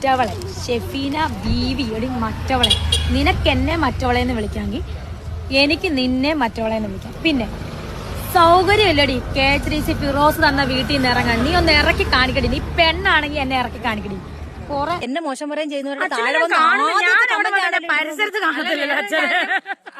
മറ്റവളെ. ഷെഫീന ബീവി എടി മറ്റവളെ. നിനക്കെന്നെ മറ്റവളെ എന്ന് വിളിക്കാമെങ്കിൽ എനിക്ക് നിന്നെ മറ്റവളെ എന്ന് വിളിക്കാം. പിന്നെ സൗകര്യമില്ലടി കെ ത്രീ സി ഫിറോസ് തന്ന വീട്ടിൽ നിന്ന് ഇറങ്ങാൻ. നീ ഒന്ന് ഇറക്കി കാണിക്കടി. നീ പെണ്ണാണെങ്കിൽ എന്നെ ഇറക്കി കാണിക്കടി. കുറെ എന്നെ മോശം പറയാൻ ചെയ്യുന്നവരുടെ അച്ഛനെ താഴെ ഞാൻ വന്ന് കാണുന്നില്ല. ആദ്യത്തെ ഞാൻ അവിടെ comment ആണ് വന്നിട്ട് പരിസരത്ത് കാണത്തില്ലല്ലോ അച്ഛനെ.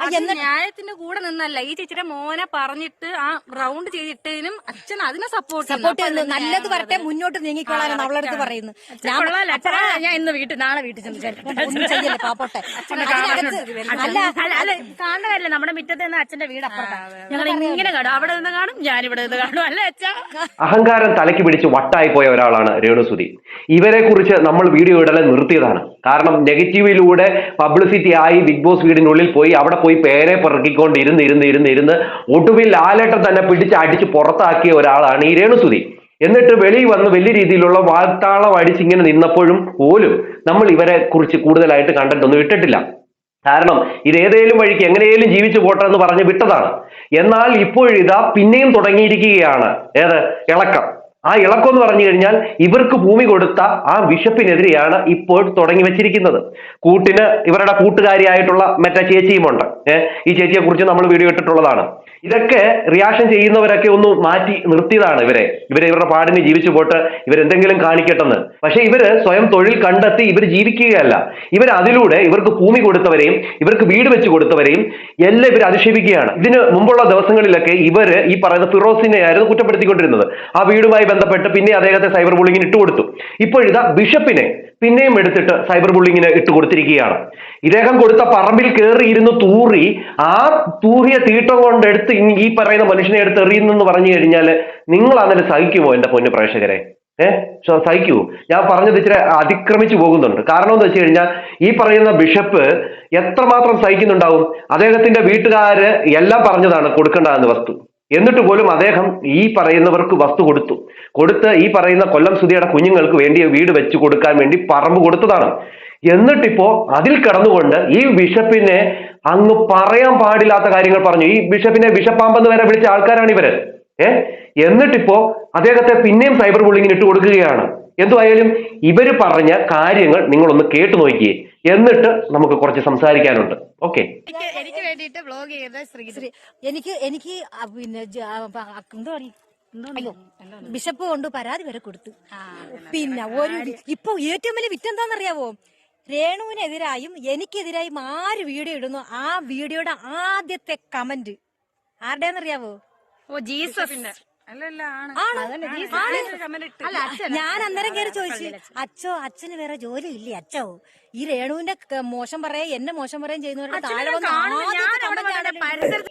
അത് ന്യായത്തിന്റെ കൂടെ നിന്നല്ല. ഈ ചേച്ചിയുടെ മോനെ പറഞ്ഞിട്ട് ആ റൗണ്ട് ചെയ്തിട്ടതിനും അച്ഛൻ അതിനെ സപ്പോർട്ട് സപ്പോർട്ട് ചെയ്യുന്നു. നല്ലത് വരട്ടെ മുന്നോട്ട് നീങ്ങിക്കൊള്ളാനാണ് അവളടുത്ത് പറയുന്നത് ഞാൻ അച്ഛനെ ഞാൻ ഇന്ന് വീട്ടിൽ നാളെ വീട്ടിൽ ചെന്ന് ചേർക്കട്ടെ. ഒന്നും ചെയ്യല്ലേ പാപ്പോട്ടെ അതിനകത്ത് അല്ല അല്ല അല്ല കാണുന്ന കാര്യമില്ല. നമ്മുടെ മുറ്റത്ത് നിന്ന് അച്ഛന്റെ വീട് അപ്പുറത്താണ് ഞങ്ങൾ ഇങ്ങനെ കാണും. അവിടെ നിന്ന് കാണും ഞാൻ ഇവിടെ നിന്ന് കാണും. അല്ലേ അച്ഛാ? അഹങ്കാരം തലയ്ക്ക് പിടിച്ച് വട്ടായി പോയ ഒരാളാണ് രേണുസുതി. ഇവരെ കുറിച്ച് നമ്മൾ വീഡിയോ ഇടലെ നിർത്തിയതാണ്. കാരണം നെഗറ്റീവിലൂടെ പബ്ലിസിറ്റി ആയി ബിഗ് ബോസ് വീടിനുള്ളിൽ പോയി അവിടെ പോയി പേരെ പിറക്കിക്കൊണ്ട് ഇരുന്ന് ഇരുന്ന് ഇരുന്ന് ഇരുന്ന് ഒടുവിൽ ലാലേട്ടൻ തന്നെ പിടിച്ച് അടിച്ച് പുറത്താക്കിയ ഒരാളാണ് ഈ രേണുസുതി. എന്നിട്ട് വെളിയിൽ വന്ന് വലിയ രീതിയിലുള്ള വാർത്താളം അടിച്ചിങ്ങനെ നിന്നപ്പോഴും പോലും നമ്മൾ ഇവരെ കുറിച്ച് കൂടുതലായിട്ട് കണ്ടന്റ് ഒന്നും ഇട്ടിട്ടില്ല. കാരണം ഇത് ഏതേലും വഴിക്ക് എങ്ങനെയും ജീവിച്ചു പോട്ടെ എന്ന് പറഞ്ഞ് വിട്ടതാണ്. എന്നാൽ ഇപ്പോഴിതാ പിന്നെയും തുടങ്ങിയിരിക്കുകയാണ്. ഏത്? ഇളക്കം. ആ ഇളക്കം എന്ന് പറഞ്ഞു കഴിഞ്ഞാൽ ഇവർക്ക് ഭൂമി കൊടുത്ത ആ ബിഷപ്പിനെതിരെയാണ് ഇപ്പോൾ തുടങ്ങി വെച്ചിരിക്കുന്നത്. കൂട്ടിന് ഇവരുടെ കൂട്ടുകാരിയായിട്ടുള്ള മറ്റേ ചേച്ചിയുമുണ്ട്. ഏഹ് ഈ ചേച്ചിയെ കുറിച്ച് നമ്മൾ വീഡിയോ ഇട്ടിട്ടുള്ളതാണ്. ഇതൊക്കെ റിയാക്ഷൻ ചെയ്യുന്നവരൊക്കെ ഒന്ന് മാറ്റി നിർത്തിയതാണ് ഇവരെ. ഇവരെ ഇവരുടെ പാടിന് ജീവിച്ചു പോട്ട് ഇവരെന്തെങ്കിലും കാണിക്കട്ടെന്ന്. പക്ഷേ ഇവർ സ്വയം തൊഴിൽ കണ്ടെത്തി ഇവർ ജീവിക്കുകയല്ല. ഇവർ അതിലൂടെ ഇവർക്ക് ഭൂമി കൊടുത്തവരെയും ഇവർക്ക് വീട് വെച്ച് കൊടുത്തവരെയും എല്ലാം ഇവർ അധിക്ഷേപിക്കുകയാണ്. ഇതിന് മുമ്പുള്ള ദിവസങ്ങളിലൊക്കെ ഇവർ ഈ പറയുന്ന ഫിറോസിനെ ആയിരുന്നു കുറ്റപ്പെടുത്തിക്കൊണ്ടിരുന്നത്. ആ വീടുമായി ബന്ധപ്പെട്ട് പിന്നെ അദ്ദേഹത്തെ സൈബർ ബുള്ളിങ്ങിന് ഇട്ടുകൊടുത്തു ഇപ്പോഴിതാ ബിഷപ്പിനെ പിന്നെയും എടുത്തിട്ട് സൈബർ ബുള്ളിങ്ങിന് ഇട്ട് കൊടുത്തിരിക്കുകയാണ്. ഇദ്ദേഹം കൊടുത്ത പറമ്പിൽ കയറി ഇരുന്ന് തൂറി ആ തൂറിയ തീട്ടം കൊണ്ട് എടുത്ത് ഇനി ഈ പറയുന്ന മനുഷ്യനെ എടുത്ത് എറിയുന്നെന്ന് പറഞ്ഞു കഴിഞ്ഞാൽ നിങ്ങൾ അതിൽ സഹിക്കുമോ എന്റെ പൊന്നു പ്രേക്ഷകരെ? ഏഹ് സഹിക്കൂ. ഞാൻ പറഞ്ഞത് ഇച്ചിരി അതിക്രമിച്ചു പോകുന്നുണ്ട്. കാരണം എന്ന് വെച്ച് കഴിഞ്ഞാൽ ഈ പറയുന്ന ബിഷപ്പ് എത്രമാത്രം സഹിക്കുന്നുണ്ടാവും? അദ്ദേഹത്തിന്റെ വീട്ടുകാര് എല്ലാം പറഞ്ഞതാണ് കൊടുക്കേണ്ടതെന്ന് വസ്തു. എന്നിട്ട് പോലും അദ്ദേഹം ഈ പറയുന്നവർക്ക് വസ്തു കൊടുത്തു. കൊടുത്ത് ഈ പറയുന്ന കൊല്ലം സുധിയുടെ കുഞ്ഞുങ്ങൾക്ക് വേണ്ടി വീട് വെച്ചു കൊടുക്കാൻ വേണ്ടി പറമ്പ് കൊടുത്തതാണ്. എന്നിട്ടിപ്പോ അതിൽ കടന്നുകൊണ്ട് ഈ ബിഷപ്പിനെ അങ്ങ് പറയാൻ പാടില്ലാത്ത കാര്യങ്ങൾ പറഞ്ഞു. ഈ ബിഷപ്പിനെ ബിഷപ്പാമ്പെന്ന് വരെ വിളിച്ച ആൾക്കാരാണ് ഇവർ. ഏ? എന്നിട്ടിപ്പോ അദ്ദേഹത്തെ പിന്നെയും സൈബർ ബുള്ളിങ്ങിന് ഇട്ട് കൊടുക്കുകയാണ്. എന്തുവായാലും ഇവർ പറഞ്ഞ കാര്യങ്ങൾ നിങ്ങളൊന്ന് കേട്ടു നോക്കിയേ. എന്നിട്ട് നമുക്ക് കുറച്ച് സംസാരിക്കാനുണ്ട്. ഓക്കെ. എനിക്ക് വേണ്ടിയിട്ട് ബ്ലോഗ് ചെയ്ത ശ്രീ ശ്രീ- എനിക്ക് എനിക്ക് പിന്നെ എന്തോ ബിഷപ്പ് കൊണ്ട് പരാതി വരെ കൊടുത്തു. പിന്നെ ഒരു ഇപ്പൊ ഏറ്റവും വലിയ വിറ്റെന്താണെന്നറിയാവോ രേണുവിനെതിരായും എനിക്കെതിരായും ആര് വീഡിയോ ഇടുന്നു? ആ വീഡിയോയുടെ ആദ്യത്തെ കമന്റ് ആരുടെയെന്നറിയാവോ ഓ ജീസസ്. അല്ലല്ല ആണ്. ആണ്. ആണ്. കമന്റ് ഇട്ട്. അല്ല അച്ഛൻ ഞാൻ അന്നേരം കയറി ചോദിച്ചു അച്ഛോ അച്ഛന് വേറെ ജോലി ഇല്ലേ അച്ഛോ ഈ രേണുവിന്റെ മോശം പറയാ എന്നെ മോശം പറയാൻ ചെയ്യുന്നവരുടെ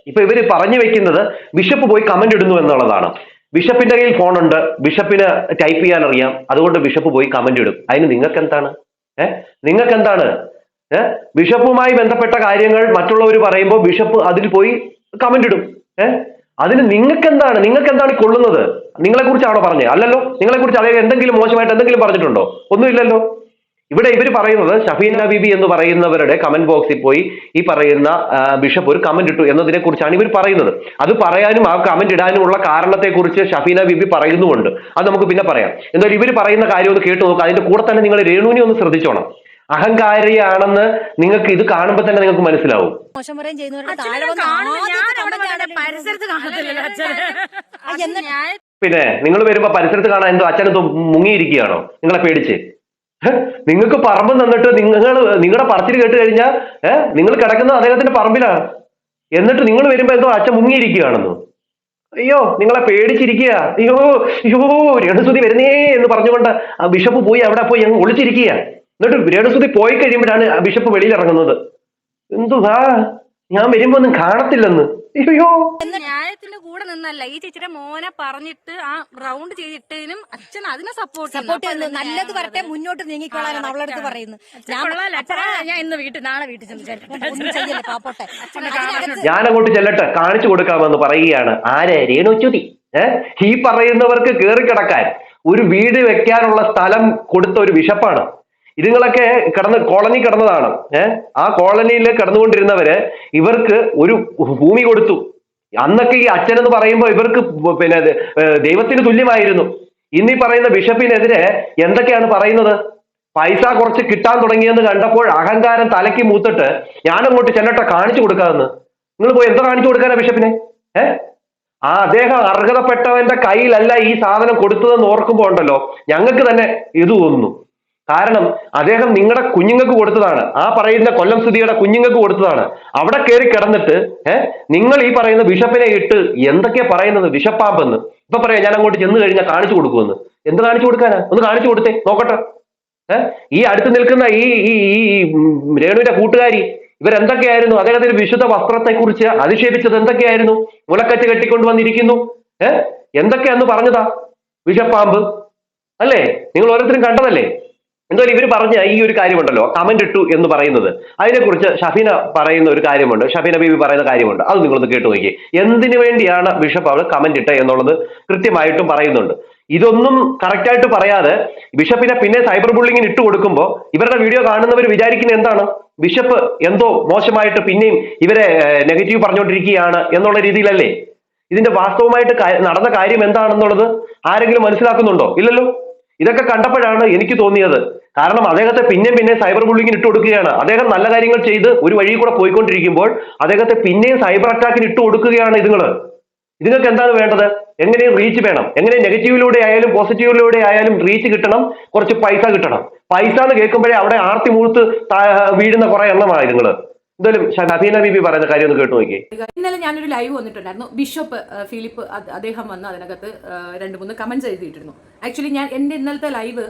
ഇപ്പൊ ഇവർ പറഞ്ഞു വെക്കുന്നത് ബിഷപ്പ് പോയി കമന്റ് ഇടുന്നു എന്നുള്ളതാണ്. ബിഷപ്പിന്റെ കയ്യിൽ ഫോണുണ്ട് ബിഷപ്പിന് ടൈപ്പ് ചെയ്യാൻ അറിയാം അതുകൊണ്ട് ബിഷപ്പ് പോയി കമന്റ് ഇടും. അതിന് നിങ്ങൾക്ക് എന്താണ് ഏഹ് നിങ്ങൾക്ക് എന്താണ് ഏഹ് ബിഷപ്പുമായി ബന്ധപ്പെട്ട കാര്യങ്ങൾ മറ്റുള്ളവർ പറയുമ്പോൾ ബിഷപ്പ് അതിൽ പോയി കമന്റ് ഇടും. ഏഹ് അതിന് നിങ്ങൾക്ക് എന്താണ് നിങ്ങൾക്ക് എന്താണ് കൊള്ളുന്നത്? നിങ്ങളെ കുറിച്ചാണോ പറഞ്ഞത്? അല്ലല്ലോ? നിങ്ങളെ കുറിച്ച് അദ്ദേഹം എന്തെങ്കിലും മോശമായിട്ട് എന്തെങ്കിലും പറഞ്ഞിട്ടുണ്ടോ? ഒന്നുമില്ലല്ലോ? ഇവിടെ ഇവർ പറയുന്നത് ഷഫീന ബിബി എന്ന് പറയുന്നവരുടെ കമന്റ് ബോക്സിൽ പോയി ഈ പറയുന്ന ബിഷപ്പ് ഒരു കമന്റ് ഇട്ടു എന്നതിനെ കുറിച്ചാണ് ഇവർ പറയുന്നത്. അത് പറയാനും ആ കമന്റ് ഇടാനുമുള്ള ഉള്ള കാരണത്തെക്കുറിച്ച് ഷഫീന ബിബി പറയുന്നുമുണ്ട്. അത് നമുക്ക് പിന്നെ പറയാം. എന്തായാലും ഇവർ പറയുന്ന കാര്യം ഒന്ന് കേട്ടു നോക്കുക അതിന്റെ കൂടെ തന്നെ നിങ്ങൾ രേണുവിനെ ഒന്ന് ശ്രദ്ധിച്ചോണം. അഹങ്കാരിയാണെന്ന് നിങ്ങൾക്ക് ഇത് കാണുമ്പോൾ തന്നെ നിങ്ങൾക്ക് മനസ്സിലാവും. മോശം ചെയ്യുന്നവരുടെ പിന്നെ നിങ്ങൾ വരുമ്പോ പരിസരത്ത് കാണാൻ എന്തോ അച്ഛനെന്തോ മുങ്ങിയിരിക്കുകയാണോ? നിങ്ങളെ പേടിച്ച്. നിങ്ങൾക്ക് പറമ്പ് തന്നിട്ട് നിങ്ങൾ നിങ്ങളുടെ പറച്ചിൽ കേട്ട് കഴിഞ്ഞാൽ ഏഹ് നിങ്ങൾ കിടക്കുന്നത് അദ്ദേഹത്തിന്റെ പറമ്പിലാണ് എന്നിട്ട് നിങ്ങൾ വരുമ്പോ എന്തോ അച്ഛൻ മുങ്ങിയിരിക്കുകയാണെന്ന്. അയ്യോ നിങ്ങളെ പേടിച്ചിരിക്കുക അയ്യോ അയ്യോ രേണുസുതി വരുന്നേ എന്ന് പറഞ്ഞുകൊണ്ട് ആ ബിഷപ്പ് പോയി അവിടെ പോയി അങ്ങ് ഒളിച്ചിരിക്കുക എന്നിട്ട് രേണുസുതി പോയി കഴിയുമ്പോഴാണ് ബിഷപ്പ് വെളിയിൽ ഇറങ്ങുന്നത് എന്തുവാ? ഞാൻ വരുമ്പോ ഒന്നും കാണത്തില്ലെന്ന്. അയ്യോ. ന്യായത്തിന്റെ കൂടെ നിന്നല്ല. ഈ ചേച്ചിയുടെ മോനെ പറഞ്ഞിട്ട് ആ റൗണ്ട് ചെയ്തിട്ടതിനും അച്ഛൻ അതിനെ സപ്പോർട്ട് സപ്പോർട്ട് ചെയ്യുന്നു. നല്ലത് വരട്ടെ മുന്നോട്ട് നീങ്ങിക്കൊള്ളാനാണ് അവളടുത്ത് പറയുന്നത്. ഞാൻ ഇന്ന് വീട്ടിൽ നാളെ വീട്ടിൽ ചെന്ന് ഒന്നും ചെയ്യല്ലേ പാപ്പോട്ടെ ഞാൻ അങ്ങോട്ട് ചെല്ലട്ടെ. കാണിച്ചു കൊടുക്കാമെന്ന് പറയുകയാണ്. ആര്? രേണുച്ചുതി ഏഹ് ഈ പറയുന്നവർക്ക് കേറി കിടക്കാൻ ഒരു വീട് വെക്കാനുള്ള സ്ഥലം കൊടുത്ത ഒരു ബിഷപ്പാണ് ഇതുങ്ങളൊക്കെ കടന്ന് കോളനി കടന്നതാണ്. ഏഹ് ആ കോളനിയിൽ കടന്നുകൊണ്ടിരുന്നവര് ഇവർക്ക് ഒരു ഭൂമി കൊടുത്തു. അന്നൊക്കെ ഈ അച്ഛൻ എന്ന് പറയുമ്പോൾ ഇവർക്ക് പിന്നെ ദൈവത്തിന് തുല്യമായിരുന്നു. ഇന്നീ പറയുന്ന ബിഷപ്പിനെതിരെ എന്തൊക്കെയാണ് പറയുന്നത്? പൈസ കുറച്ച് കിട്ടാൻ തുടങ്ങിയെന്ന് കണ്ടപ്പോൾ അഹങ്കാരം തലയ്ക്ക് മൂത്തിട്ട് ഞാനങ്ങോട്ട് ചെല്ലട്ടെ കാണിച്ചു കൊടുക്കാമെന്ന് നിങ്ങൾ പോയി എന്താ കാണിച്ചു കൊടുക്കാനാ ബിഷപ്പിനെ? ആ അദ്ദേഹം അർഹതപ്പെട്ടവന്റെ കയ്യിലല്ല ഈ സാധനം കൊടുത്തതെന്ന് ഓർക്കുമ്പോ ഉണ്ടല്ലോ. ഞങ്ങൾക്ക് തന്നെ ഇത് തോന്നുന്നു. കാരണം അദ്ദേഹം നിങ്ങളുടെ കുഞ്ഞുങ്ങൾക്ക് കൊടുത്തതാണ്. ആ പറയുന്ന കൊല്ലം സ്ഥിതിയുടെ കുഞ്ഞുങ്ങൾക്ക് കൊടുത്തതാണ്. അവിടെ കയറി കിടന്നിട്ട് ഏഹ് നിങ്ങൾ ഈ പറയുന്ന ബിഷപ്പിനെ ഇട്ട് എന്തൊക്കെയാ പറയുന്നത് ബിഷപ്പാമ്പെന്ന് ഇപ്പൊ പറയാം ഞാൻ അങ്ങോട്ട് ചെന്ന് കഴിഞ്ഞാൽ കാണിച്ചു കൊടുക്കുമെന്ന്. എന്ത് കാണിച്ചു കൊടുക്കാനാ? ഒന്ന് കാണിച്ചു കൊടുത്തേ നോക്കട്ടെ. ഏഹ് ഈ അടുത്ത് നിൽക്കുന്ന ഈ ഈ ഈ രേണുവിന്റെ കൂട്ടുകാരി ഇവരെന്തൊക്കെയായിരുന്നു? അദ്ദേഹത്തിന്റെ വിശുദ്ധ വസ്ത്രത്തെ കുറിച്ച് അധിക്ഷേപിച്ചത് എന്തൊക്കെയായിരുന്നു? മുലക്കച്ച് കെട്ടിക്കൊണ്ട് വന്നിരിക്കുന്നു. ഏഹ് എന്തൊക്കെയാന്ന് പറഞ്ഞതാ ബിഷപ്പാമ്പ് അല്ലേ? നിങ്ങൾ ഓരോരുത്തരും കണ്ടതല്ലേ? എന്തായാലും ഇവർ പറഞ്ഞ ഈ ഒരു കാര്യമുണ്ടല്ലോ കമന്റ് ഇട്ടു എന്ന് പറയുന്നത്. അതിനെക്കുറിച്ച് ഷഫീന പറയുന്ന ഒരു കാര്യമുണ്ട് ഷഫീന ബീബി പറയുന്ന കാര്യമുണ്ട്. അത് നിങ്ങളൊന്ന് കേട്ടു നോക്കി എന്തിനു വേണ്ടിയാണ് ബിഷപ്പ് അവൾ കമന്റ് ഇട്ടത് എന്നുള്ളത് കൃത്യമായിട്ടും പറയുന്നുണ്ട്. ഇതൊന്നും കറക്റ്റായിട്ട് പറയാതെ ബിഷപ്പിനെ പിന്നെ സൈബർ ബുള്ളിങ്ങിന് ഇട്ട് കൊടുക്കുമ്പോൾ ഇവരുടെ വീഡിയോ കാണുന്നവർ വിചാരിക്കുന്നത് എന്താണ്? ബിഷപ്പ് എന്തോ മോശമായിട്ട് പിന്നെയും ഇവരെ നെഗറ്റീവ് പറഞ്ഞുകൊണ്ടിരിക്കുകയാണ് എന്നുള്ള രീതിയിലല്ലേ? ഇതിന്റെ വാസ്തവമായിട്ട് നടന്ന കാര്യം എന്താണെന്നുള്ളത് ആരെങ്കിലും മനസ്സിലാക്കുന്നുണ്ടോ? ഇല്ലല്ലോ? ഇതൊക്കെ കണ്ടപ്പോഴാണ് എനിക്ക് തോന്നിയത്. കാരണം അദ്ദേഹത്തെ പിന്നെ പിന്നെ സൈബർ ബുള്ളിങ്ങിന് ഇട്ട് കൊടുക്കുകയാണ്. അദ്ദേഹം നല്ല കാര്യങ്ങൾ ചെയ്ത് ഒരു വഴി കൂടെ പോയിക്കൊണ്ടിരിക്കുമ്പോൾ അദ്ദേഹത്തെ പിന്നെയും സൈബർ അറ്റാക്കിന് ഇട്ട് കൊടുക്കുകയാണ് ഇതുങ്ങൾ ഇതുങ്ങൾക്ക് എന്താണ് വേണ്ടത്? എങ്ങനെയും റീച്ച് വേണം. എങ്ങനെ നെഗറ്റീവിലൂടെ ആയാലും പോസിറ്റീവിലൂടെ ആയാലും റീച്ച് കിട്ടണം. കുറച്ച് പൈസ കിട്ടണം. പൈസ എന്ന് കേൾക്കുമ്പോഴേ അവിടെ ആർത്തി മുഴുത്ത് വീഴുന്ന കുറെ എണ്ണമാണ് ഇതുങ്ങൾ. എന്തായാലും ഷബീന ബീബി കാര്യം ഒന്ന് കേട്ടു നോക്കി. ഇന്നലെ ഞാനൊരു ലൈവ് വന്നിട്ടുണ്ടായിരുന്നു. ബിഷപ്പ് ഫിലിപ്പ് അദ്ദേഹം വന്ന് അതിനകത്ത് രണ്ട് മൂന്ന് കമന്റ്സ് എഴുതിയിട്ടിരുന്നു. ആക്ച്വലി ഞാൻ എന്റെ ഇന്നലത്തെ ലൈവ്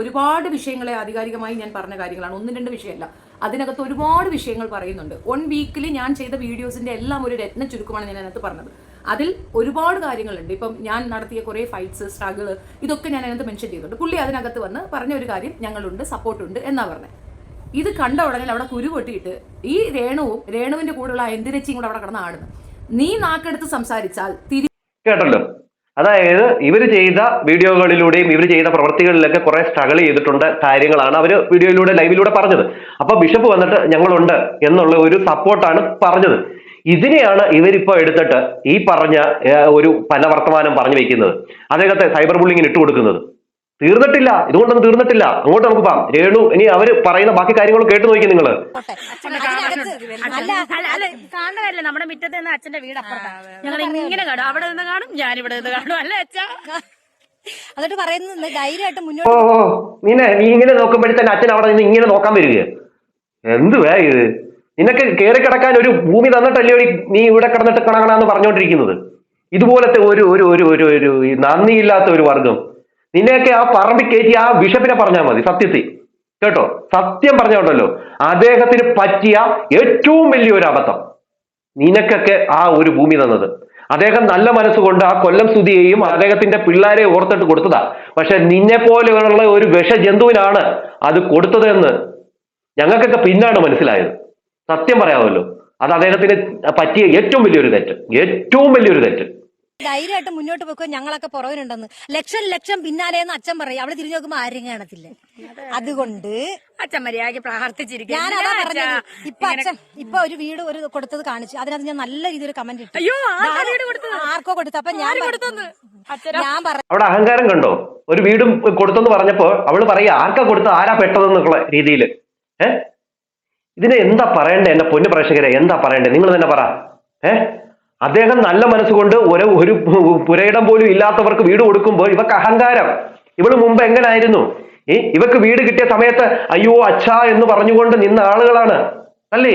ഒരുപാട് വിഷയങ്ങളെ ആധികാരികമായി ഞാൻ പറഞ്ഞ കാര്യങ്ങളാണ്. ഒന്നും രണ്ട് വിഷയമല്ല. അതിനകത്ത് ഒരുപാട് വിഷയങ്ങൾ പറയുന്നുണ്ട്. വൺ വീക്കിൽ ഞാൻ ചെയ്ത വീഡിയോസിന്റെ എല്ലാം ഒരു രത്ന ചുരുക്കമാണ് ഞാൻ അതിനകത്ത് പറഞ്ഞത്. അതിൽ ഒരുപാട് കാര്യങ്ങളുണ്ട്. ഇപ്പം ഞാൻ നടത്തിയ കുറേ ഫൈറ്റ്സ് സ്ട്രഗിൾ ഇതൊക്കെ ഞാൻ അതിനകത്ത് മെൻഷൻ ചെയ്തിട്ടുണ്ട്. പുള്ളി അതിനകത്ത് വന്ന് പറഞ്ഞ ഒരു കാര്യം ഞങ്ങളുണ്ട് സപ്പോർട്ടുണ്ട് എന്നാ പറഞ്ഞത് ഇത് കണ്ട ഉടനെ അവിടെ കുരു പൊട്ടിയിട്ട് ഈ രേണുവും രേണുവിന്റെ കൂടെയുള്ള എന്തിനച്ചിയും കൂടെ അവിടെ കിടന്ന് ആടുന്നു. നീ നാക്കെടുത്ത് സംസാരിച്ചാൽ തിരി കേട്ടല്ലോ. അതായത് ഇവർ ചെയ്ത വീഡിയോകളിലൂടെയും ഇവർ ചെയ്ത പ്രവൃത്തികളിലൊക്കെ കുറെ സ്ട്രഗിൾ ചെയ്തിട്ടുണ്ട് കാര്യങ്ങളാണ് അവർ വീഡിയോയിലൂടെ ലൈവിലൂടെ പറഞ്ഞത്. അപ്പൊ ബിഷപ്പ് വന്നിട്ട് ഞങ്ങളുണ്ട് എന്നുള്ള ഒരു സപ്പോർട്ടാണ് പറഞ്ഞത്. ഇതിനെയാണ് ഇവരിപ്പോ എടുത്തിട്ട് ഈ പറഞ്ഞ ഒരു പല വർത്തമാനം പറഞ്ഞു വെക്കുന്നത്. അദ്ദേഹത്തെ സൈബർ ബുള്ളിങ്ങിന് ഇട്ട് കൊടുക്കുന്നത് തീർന്നിട്ടില്ല. ഇതുകൊണ്ടൊന്നും തീർന്നിട്ടില്ല. അങ്ങോട്ട് നമുക്ക് പോകാം. രേണു ഇനി അവർ പറയുന്ന ബാക്കി കാര്യങ്ങളും കേട്ട് നോക്കി നിങ്ങൾ അല്ല അല്ല അല്ല കാണുന്ന കാര്യമില്ല. നമ്മുടെ മുറ്റത്ത് നിന്ന് അച്ഛന്റെ വീട് അപ്പുറത്താണ് ഞങ്ങൾ ഇങ്ങനെ കാണും. അവിടെ നിന്ന് കാണും ഞാൻ ഇവിടെ നിന്ന് കാണും. അല്ലേ അച്ഛാ. അതോട്ട് പറയുന്നത് ധൈര്യമായിട്ട് മുന്നോട്ട് ഓ നീനെ നീ ഇങ്ങനെ നോക്കുമ്പോഴത്തേന് അച്ഛൻ അവിടെ നിന്ന് ഇങ്ങനെ നോക്കാൻ വരിക എന്തുവാ ഇത്? നിനക്ക് കയറി കിടക്കാൻ ഒരു ഭൂമി തന്നിട്ടല്ലേ നീ ഇവിടെ കിടന്നിട്ട് കണക്കണമെന്ന് പറഞ്ഞുകൊണ്ടിരിക്കുന്നത് ഇതുപോലത്തെ ഒരു ഒരു ഒരു ഒരു നന്ദിയില്ലാത്ത ഒരു വർഗം. നിന്നെയൊക്കെ ആ പറമ്പിൽ കയറ്റി ആ ബിഷപ്പിനെ പറഞ്ഞാൽ മതി സത്യത്തിൽ. കേട്ടോ? സത്യം പറഞ്ഞോണ്ടല്ലോ അദ്ദേഹത്തിന് പറ്റിയ ഏറ്റവും വലിയൊരു അബദ്ധം. നിനക്കൊക്കെ ആ ഒരു ഭൂമി തന്നത്. അദ്ദേഹം നല്ല മനസ്സുകൊണ്ട് ആ കൊല്ലം സ്തുതിയെയും അദ്ദേഹത്തിന്റെ പിള്ളേരെ ഓർത്തിട്ട് കൊടുത്തതാ. പക്ഷെ നിന്നെ പോലെയുള്ള ഒരു വിഷജന്തുവിനാണ് അത് കൊടുത്തതെന്ന് ഞങ്ങൾക്കൊക്കെ പിന്നാണ് മനസ്സിലായത്. സത്യം പറയാമല്ലോ. അത് അദ്ദേഹത്തിന് പറ്റിയ ഏറ്റവും വലിയൊരു തെറ്റ്. ഏറ്റവും വലിയൊരു തെറ്റ്. ധൈര്യമായിട്ട് മുന്നോട്ട് പോയിക്കോ ഞങ്ങളൊക്കെ പുറകിലുണ്ടെന്ന്. ലക്ഷം ലക്ഷം പിന്നാലെ എന്ന് അച്ഛൻ പറയും. അവിടെ തിരിഞ്ഞു നോക്കുമ്പോ ആരും കാണത്തില്ല. അതുകൊണ്ട് അച്ഛൻ മര്യാദയ്ക്ക് പ്രാർത്ഥിച്ചിരിക്കും ഞാൻ അതാ പറഞ്ഞത്. ഇപ്പൊ അച്ഛൻ ഇപ്പൊ ഒരു വീട് ഒരു കൊടുത്തത് കാണിച്ചു. അതിനകത്ത് ഞാൻ നല്ല രീതിയിൽ കമന്റ് ഇട്ടു. അയ്യോ, ആർക്കാ കൊടുത്തു അപ്പൊ ഞാൻ ഞാൻ പറഞ്ഞു അവിടെ അഹങ്കാരം കണ്ടോ? ഒരു വീടും കൊടുത്തെന്ന് പറഞ്ഞപ്പോ അവൾ പറയാ ആർക്കാ കൊടുത്തത്? ആരാ പെട്ടതെന്നുള്ള രീതിയിൽ ഏ? ഇതിനെ എന്താ പറയണ്ടേ? എന്റെ പൊന്നു പ്രേക്ഷകരെ എന്താ പറയണ്ടേ? നിങ്ങൾ തന്നെ പറ. ഏ? അദ്ദേഹം നല്ല മനസ്സുകൊണ്ട് ഒരു ഒരു പുരയിടം പോലും ഇല്ലാത്തവർക്ക് വീട് കൊടുക്കുമ്പോൾ ഇവക്ക് അഹങ്കാരം. ഇവൾ മുമ്പ് എങ്ങനായിരുന്നു? ഈ ഇവക്ക് വീട് കിട്ടിയ സമയത്ത് അയ്യോ അച്ഛാ എന്ന് പറഞ്ഞുകൊണ്ട് നിന്ന ആളുകളാണ്. അല്ലേ?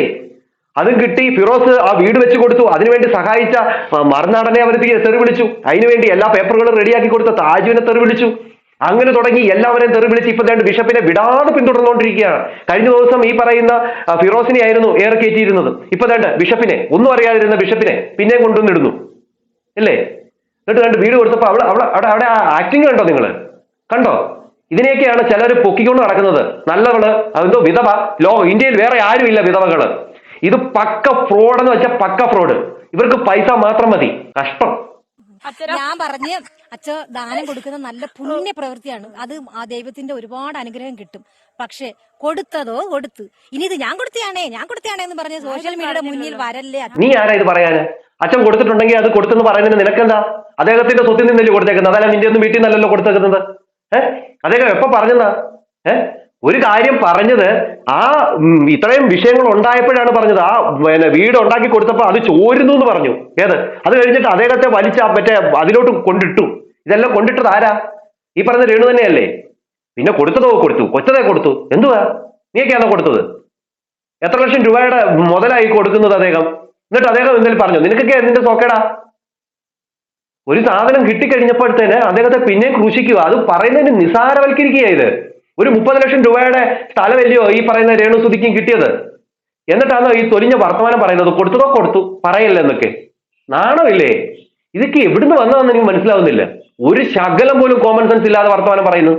അതും കിട്ടി. ഫിറോസ് ആ വീട് വെച്ച് കൊടുത്തു. അതിനുവേണ്ടി സഹായിച്ച മറുനാടനെ അവരത്തേക്ക് തെറി വിളിച്ചു. അതിനുവേണ്ടി എല്ലാ പേപ്പറുകളും റെഡിയാക്കി കൊടുത്ത താജുവിനെ തെറി വിളിച്ചു. അങ്ങനെ തുടങ്ങി എല്ലാവരെയും തെറി വിളിച്ച് ഇപ്പൊ രണ്ട് ബിഷപ്പിനെ വിടാതെ പിന്തുടർന്നുകൊണ്ടിരിക്കുകയാണ്. കഴിഞ്ഞ ദിവസം ഈ പറയുന്ന ഫിറോസിനെ ആയിരുന്നു ഏറെ കയറ്റിയിരുന്നത്. ഇപ്പൊ രണ്ട് ബിഷപ്പിനെ ഒന്നും അറിയാതിരുന്ന ബിഷപ്പിനെ പിന്നെ കൊണ്ടുവന്നിടുന്നു അല്ലേ എന്നിട്ട് രണ്ട് വീട് കൊടുത്തപ്പോ അവൾ അവളെ അവിടെ അവിടെ ആക്ടിങ് കണ്ടോ നിങ്ങൾ? കണ്ടോ? ഇതിനെയൊക്കെയാണ് ചിലർ പൊക്കിക്കൊണ്ട് നടക്കുന്നത്. നല്ലവൾ അതെന്തോ വിധവ. ലോ ഇന്ത്യയിൽ വേറെ ആരുമില്ല വിധവകൾ. ഇത് പക്ക ഫ്രോഡ് എന്ന് വെച്ചാൽ പക്ക ഫ്രോഡ് ഇവർക്ക് പൈസ മാത്രം മതി. കഷ്ടം. ഞാൻ പറഞ്ഞ് അച്ഛ ദാനം കൊടുക്കുന്ന നല്ല പുണ്യ പ്രവൃത്തിയാണ്. അത് ആ ദൈവത്തിന്റെ ഒരുപാട് അനുഗ്രഹം കിട്ടും. പക്ഷേ കൊടുത്തതോ കൊടുത്തു. ഇനി ഇത് ഞാൻ കൊടുത്തയാണേ ഞാൻ കൊടുത്തയാണേ എന്ന് പറഞ്ഞ സോഷ്യൽ മീഡിയയുടെ മുന്നിൽ വരല്ലേ നീ ആരാ ഇത് പറയാന്? അച്ഛൻ കൊടുത്തിട്ടുണ്ടെങ്കിൽ അത് കൊടുത്തെന്ന് പറയുന്നതിന് നിനക്കെന്താ? അദ്ദേഹത്തിന്റെ സ്വത്തിൽ നിന്നല്ലേ കൊടുത്തേക്കുന്നത്? അതല്ല നിന്റെ ഒന്നും വീട്ടിൽ നിന്നല്ലല്ലോ കൊടുത്തേക്കുന്നത്. ഏഹ് അദ്ദേഹം എപ്പോ പറഞ്ഞെന്നാ ഏഹ് ഒരു കാര്യം പറഞ്ഞത് ആ ഇത്രയും വിഷയങ്ങൾ ഉണ്ടായപ്പോഴാണ് പറഞ്ഞത് ആ പിന്നെ വീട് ഉണ്ടാക്കി കൊടുത്തപ്പോൾ അത് ചോരുന്നു എന്ന് പറഞ്ഞു. ഏത്? അത് കഴിഞ്ഞിട്ട് അദ്ദേഹത്തെ വലിച്ച മറ്റേ അതിലോട്ട് കൊണ്ടിട്ടു. ഇതെല്ലാം കൊണ്ടിട്ടത് ആരാ? ഈ പറഞ്ഞ രേണു തന്നെയല്ലേ? പിന്നെ കൊടുത്തതോ കൊടുത്തു? കൊച്ചതേ കൊടുത്തു. എന്തുവാ? നീയൊക്കെയാണോ കൊടുത്തത്? എത്ര ലക്ഷം രൂപയുടെ മുതലായി കൊടുക്കുന്നത് അദ്ദേഹം? എന്നിട്ട് അദ്ദേഹം എന്തെങ്കിലും പറഞ്ഞു? നിനക്കൊക്കെ എന്തിന്റെ സോക്കേടാ ഒരു സാധനം കിട്ടിക്കഴിഞ്ഞപ്പോഴത്തേന് അദ്ദേഹത്തെ പിന്നെയും ക്രൂശിക്കുക. അത് പറയുന്നതിന് നിസാരവൽക്കരിക്കുക ഇത്. ഒരു മുപ്പത് ലക്ഷം രൂപയുടെ സ്ഥലമല്ലയോ ഈ പറയുന്ന രേണുസുതിക്കും കിട്ടിയത്? എന്നിട്ടാണോ ഈ തൊലിഞ്ഞ വർത്തമാനം പറയുന്നത്? കൊടുത്തതോ കൊടുത്തു? പറയല്ലേ എന്നൊക്കെ നാണമില്ലേ? ഇതൊക്കെ എവിടുന്ന് വന്നതെന്ന് എനിക്ക് മനസ്സിലാവുന്നില്ല. ഒരു ശകലം പോലും കോമൺ സെൻസ് ഇല്ലാതെ വർത്തമാനം പറയുന്നു.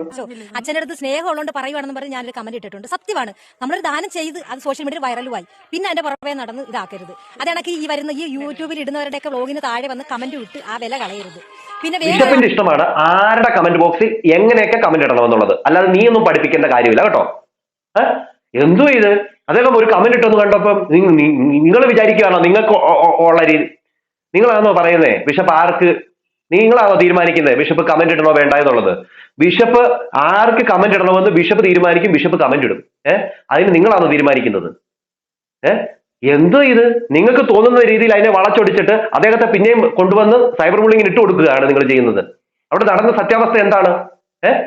അച്ഛന്റെ അടുത്ത് സ്നേഹമുള്ളതുകൊണ്ട് പറയുവാണെന്ന് പറഞ്ഞ് ഞാനൊരു കമന്റ് ഇട്ടിട്ടുണ്ട്. സത്യമാണ്. നമ്മളൊരു ദാനം ചെയ്ത് അത് സോഷ്യൽ മീഡിയയിൽ വൈറലുമായി പിന്നെ അതിന്റെ പുറമേ നടന്ന് ഇതാക്കരുത്. അതാണെങ്കിൽ ഈ വരുന്ന ഈ യൂട്യൂബിൽ ഇടുന്നവരുടെയൊക്കെ വ്ളോഗിന് താഴെ വന്ന് കമന്റ് വിട്ട് ആ വില കളയരുത്. ബിഷപ്പിന്റെ ഇഷ്ടമാണ് ആരുടെ കമന്റ് ബോക്സിൽ എങ്ങനെയൊക്കെ കമന്റ് ഇടണം എന്നുള്ളത്. അല്ലാതെ നീ ഒന്നും പഠിപ്പിക്കേണ്ട കാര്യമില്ല കേട്ടോ. എന്തു ഇത്? അദ്ദേഹം ഒരു കമന്റ് ഇട്ടൊന്ന് കണ്ടപ്പം നിങ്ങൾ വിചാരിക്കുകയാണോ നിങ്ങൾക്ക് ഉള്ള രീതി? നിങ്ങളാണോ പറയുന്നേ ബിഷപ്പ് ആർക്ക് നിങ്ങളാണോ തീരുമാനിക്കുന്നത് ബിഷപ്പ് കമന്റ് ഇടണോ വേണ്ട എന്നുള്ളത്? ബിഷപ്പ് ആർക്ക് കമന്റ് ഇടണമെന്ന് ബിഷപ്പ് തീരുമാനിക്കും ബിഷപ്പ് കമന്റ് ഇടും. ഏഹ് അതിന് നിങ്ങളാണോ തീരുമാനിക്കുന്നത്? ഏഹ് എന്തോ ഇത്? നിങ്ങൾക്ക് തോന്നുന്ന രീതിയിൽ അതിനെ വളച്ചൊടിച്ചിട്ട് അദ്ദേഹത്തെ പിന്നെയും കൊണ്ടുവന്ന് സൈബർ ബുള്ളിങ്ങിന് ഇട്ട് കൊടുക്കുകയാണ് നിങ്ങൾ ചെയ്യുന്നത്. അവിടെ നടന്ന സത്യാവസ്ഥ എന്താണ്? ഏഹ്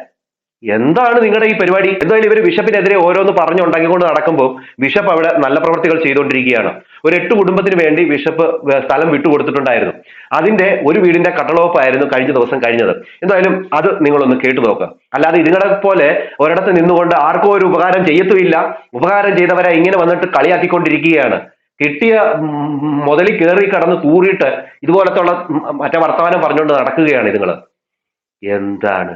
എന്താണ് നിങ്ങളുടെ ഈ പരിപാടി? എന്തായാലും ഇവർ ബിഷപ്പിനെതിരെ ഓരോന്ന് പറഞ്ഞുണ്ടാക്കിക്കൊണ്ട് നടക്കുമ്പോൾ ബിഷപ്പ് അവിടെ നല്ല പ്രവർത്തികൾ ചെയ്തുകൊണ്ടിരിക്കുകയാണ്. ഒരു എട്ട് കുടുംബത്തിന് വേണ്ടി ബിഷപ്പ് സ്ഥലം വിട്ടുകൊടുത്തിട്ടുണ്ടായിരുന്നു. അതിന്റെ ഒരു വീടിന്റെ കട്ടളവപ്പായിരുന്നു കഴിഞ്ഞ ദിവസം കഴിഞ്ഞത്. എന്തായാലും അത് നിങ്ങളൊന്ന് കേട്ടു നോക്കുക അല്ലാതെ ഇതുങ്ങളെ പോലെ ഒരിടത്ത് നിന്നുകൊണ്ട് ആർക്കും ഒരു ഉപകാരം ചെയ്യത്തുമില്ല. ഉപകാരം ചെയ്തവരെ ഇങ്ങനെ വന്നിട്ട് കളിയാക്കിക്കൊണ്ടിരിക്കുകയാണ്. കിട്ടിയ മുതലിൽ കയറി കടന്ന് തൂറിയിട്ട് ഇതുപോലത്തുള്ള മറ്റേ വർത്തമാനം പറഞ്ഞുകൊണ്ട് നടക്കുകയാണ് ഇതുങ്ങൾ. എന്താണ്?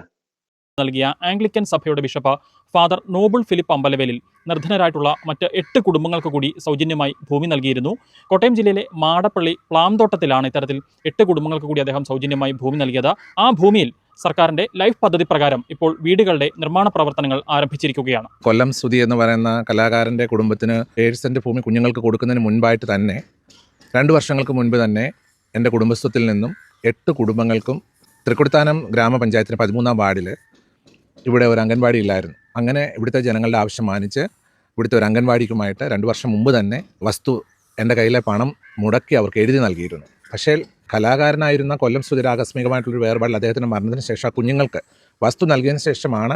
നൽകിയ ആംഗ്ലിക്കൻ സഭയുടെ bishop father Noble Philip Ambalavelil നിർധനരായിട്ടുള്ള മറ്റ് എട്ട് കുടുംബങ്ങൾക്ക് കൂടി സൗജന്യമായി ഭൂമി നൽകിയിരുന്നു. കോട്ടയം ജില്ലയിലെ മാടപ്പള്ളി പ്ലാംതോട്ടത്തിലാണ് ഇത്തരത്തിൽ എട്ട് കുടുംബങ്ങൾക്ക് കൂടി അദ്ദേഹം സൗജന്യമായി ഭൂമി നൽകിയത്. ആ ഭൂമിയിൽ സർക്കാരിന്റെ ലൈഫ് പദ്ധതി പ്രകാരം ഇപ്പോൾ വീടുകളുടെ നിർമ്മാണ പ്രവർത്തനങ്ങൾ ആരംഭിച്ചിരിക്കുകയാണ്. കൊല്ലം സ്തുതി എന്ന് പറയുന്ന കലാകാരന്റെ കുടുംബത്തിന് ഏഴ് സെന്റ് ഭൂമി കുഞ്ഞുങ്ങൾക്ക് കൊടുക്കുന്നതിന് മുൻപായിട്ട് തന്നെ രണ്ട് വർഷങ്ങൾക്ക് മുൻപ് തന്നെ എന്റെ കുടുംബസ്വത്തിൽ നിന്നും എട്ട് കുടുംബങ്ങൾക്കും തൃക്കുടിത്താനം ഗ്രാമപഞ്ചായത്തിന് പതിമൂന്നാം വാർഡിൽ ഇവിടെ ഒരു അംഗൻവാടി ഇല്ലായിരുന്നു. അങ്ങനെ ഇവിടുത്തെ ജനങ്ങളുടെ ആവശ്യം മാനിച്ച് ഇവിടുത്തെ ഒരു അംഗൻവാടിക്കുമായിട്ട് രണ്ട് വർഷം മുമ്പ് തന്നെ വസ്തു എന്റെ കയ്യിലെ പണം മുടക്കി അവർക്ക് എഴുതി നൽകിയിരുന്നു. പക്ഷേ കലാകാരനായിരുന്ന കൊല്ലം സുധിര ആകസ്മികമായിട്ടുള്ളൊരു വേർപാടിൽ അദ്ദേഹത്തിന്റെ മരണത്തിന് ശേഷം ആ കുഞ്ഞുങ്ങൾക്ക് വസ്തു നൽകിയതിന് ശേഷമാണ്